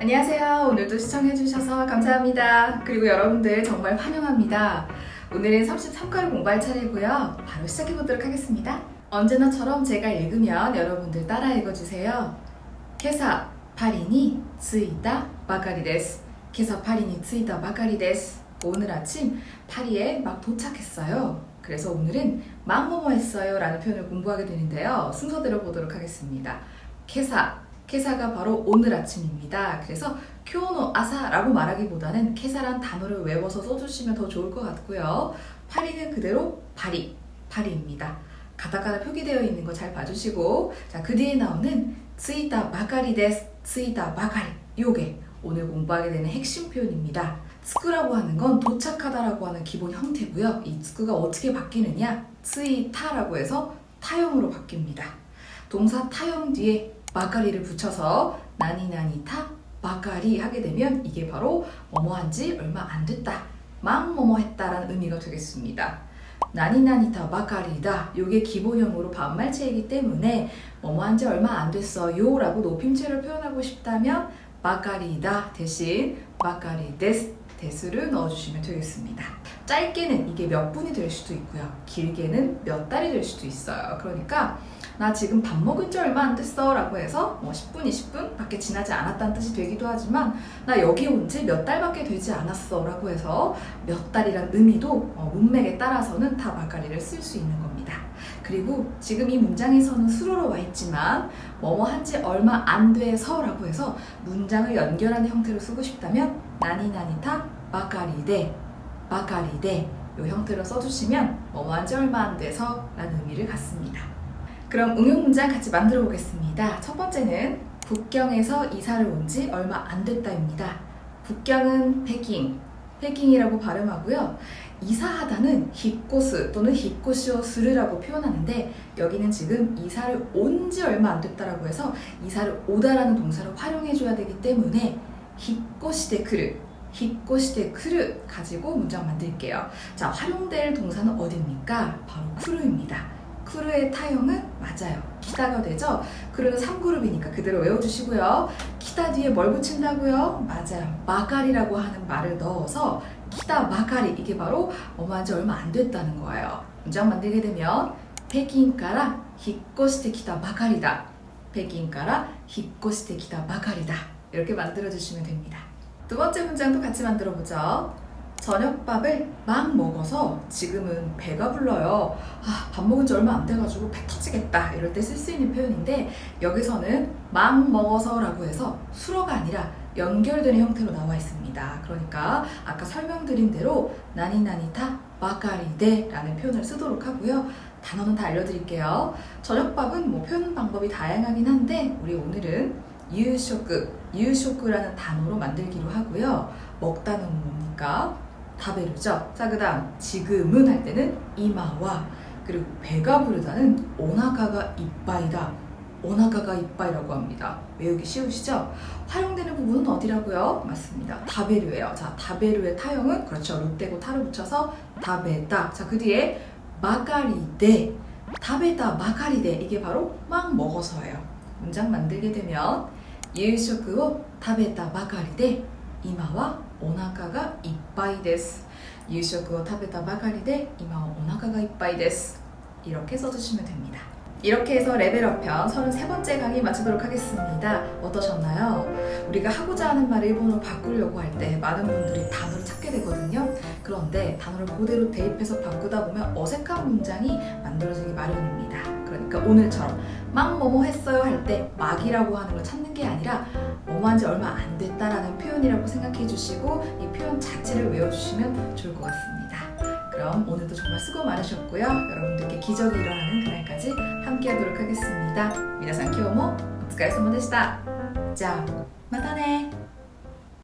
안녕하세요. 오늘도 시청해주셔서 감사합니다. 그리고 여러분들 정말 환영합니다. 오늘은 33과를 공부할 차례고요. 바로 시작해보도록 하겠습니다. 언제나처럼 제가 읽으면 여러분들 따라 읽어주세요. 케사 파리니 쓰이다 바가리 데스. 케사 파리니 쓰이다 바가리 데스. 오늘 아침 파리에 막 도착했어요. 그래서 오늘은 막 뭐뭐 했어요 라는 표현을 공부하게 되는데요. 순서대로 보도록 하겠습니다. 케사 케사가 바로 오늘 아침입니다. 그래서 쿄노 아사라고 말하기보다는 케사란 단어를 외워서 써주시면 더 좋을 것 같고요. 파리는 그대로 파리, 파리입니다. 가타카나 표기되어 있는 거 잘 봐주시고 자 그 뒤에 나오는 쓰이다 마가리 데스, 쓰이다 마가리 요게 오늘 공부하게 되는 핵심 표현입니다. 스쿠라고 하는 건 도착하다라고 하는 기본 형태고요. 이 스쿠가 어떻게 바뀌느냐? 쓰이타라고 해서 타형으로 바뀝니다. 동사 타형 뒤에 마가리를 붙여서 나니나니타 마가리 하게 되면 이게 바로 뭐뭐한 지 얼마 안 됐다. 막 뭐뭐 했다라는 의미가 되겠습니다. 나니나니타 마가리다. 요게 기본형으로 반말체이기 때문에 뭐뭐한 지 얼마 안 됐어요 라고 높임체를 표현하고 싶다면 마가리다 대신 마가리 데스 대수를 넣어주시면 되겠습니다. 짧게는 이게 몇 분이 될 수도 있고요. 길게는 몇 달이 될 수도 있어요. 그러니까 나 지금 밥 먹은 지 얼마 안 됐어 라고 해서 뭐 10분, 20분 밖에 지나지 않았다는 뜻이 되기도 하지만 나 여기 온 지 몇 달밖에 되지 않았어 라고 해서 몇 달이란 의미도 어, 문맥에 따라서는 다 마가리를 쓸 수 있는 겁니다. 그리고 지금 이 문장에서는 수로로 와 있지만 뭐뭐 한 지 얼마 안 돼서 라고 해서 문장을 연결하는 형태로 쓰고 싶다면 나니나니타 마가리데 마가리데 이 형태로 써주시면 뭐뭐 한 지 얼마 안 돼서 라는 의미를 갖습니다. 그럼 응용 문장 같이 만들어 보겠습니다. 첫 번째는 북경에서 이사를 온 지 얼마 안 됐다입니다. 북경은 패킹, 패킹이라고 발음하고요. 이사하다는 히코스 또는 히코시오 스르라고 표현하는데 여기는 지금 이사를 온 지 얼마 안 됐다라고 해서 이사를 오다라는 동사를 활용해 줘야 되기 때문에 히코시데크르 히코시데크르 가지고 문장 만들게요. 자, 활용될 동사는 어디입니까? 바로 크루입니다. 크루의 타형은 맞아요. 키다가 되죠? 크루는 3그룹이니까 그대로 외워주시고요. 키다 뒤에 뭘 붙인다고요? 맞아요. 마가리라고 하는 말을 넣어서 키다 마가리 이게 바로 어마한지 얼마 안 됐다는 거예요. 문장 만들게 되면北京から 히코시테 키다 마가리다. 北京から 히코시테 키다 마가리다. 이렇게 만들어주시면 됩니다. 두 번째 문장도 같이 만들어 보죠. 저녁밥을 막 먹어서 지금은 배가 불러요. 아, 밥 먹은 지 얼마 안 돼가지고 배 터지겠다. 이럴 때 쓸 수 있는 표현인데 여기서는 막 먹어서라고 해서 수로가 아니라 연결되는 형태로 나와 있습니다. 그러니까 아까 설명드린 대로 나니나니타 마카리데라는 표현을 쓰도록 하고요. 단어는 다 알려드릴게요. 저녁밥은 뭐 표현 방법이 다양하긴 한데 우리 오늘은 유쇼크, 유쇼크라는 단어로 만들기로 하고요. 먹다는 뭡니까? 다베르죠. 자, 그 다음 지금은 할 때는 이마와 그리고 배가 부르다는 오나가가 이빠이다. 오나가가 이빠이라고 합니다. 외우기 쉬우시죠? 타용되는 부분은 어디라고요? 맞습니다. 다베르예요. 자, 다베르의 타용은 그렇죠. 롯데고 타를 붙여서 다베다. 자, 그 뒤에 마가리데. 다베다 마가리데. 이게 바로 막 먹어서예요. 문장 만들게 되면 예유쇼크오 다베다 마가리데 이마와 お腹がいっぱいです夕食を食べたばかりで今はお腹がいっぱいです 이렇게 써주시면 됩니다 이렇게 해서 레벨업편 33번째 강의 마치도록 하겠습니다 어떠셨나요? 우리가 하고자 하는 말을 일본어로 바꾸려고 할 때 많은 분들이 단어를 찾게 되거든요 그런데 단어를 그대로 대입해서 바꾸다 보면 어색한 문장이 만들어지기 마련입니다 그러니까 오늘처럼 막 뭐뭐 했어요 할 때 막이라고 하는 걸 찾는 게 아니라 뭐뭐한 지 얼마 안 됐다라는 표현이라고 생각해 주시고 이 표현 자체를 외워주시면 좋을 것 같습니다. 그럼 오늘도 정말 수고 많으셨고요. 여러분들께 기적이 일어나는 그날까지 함께 하도록 하겠습니다. 皆さん今日もお疲れ様でした。じゃあまたね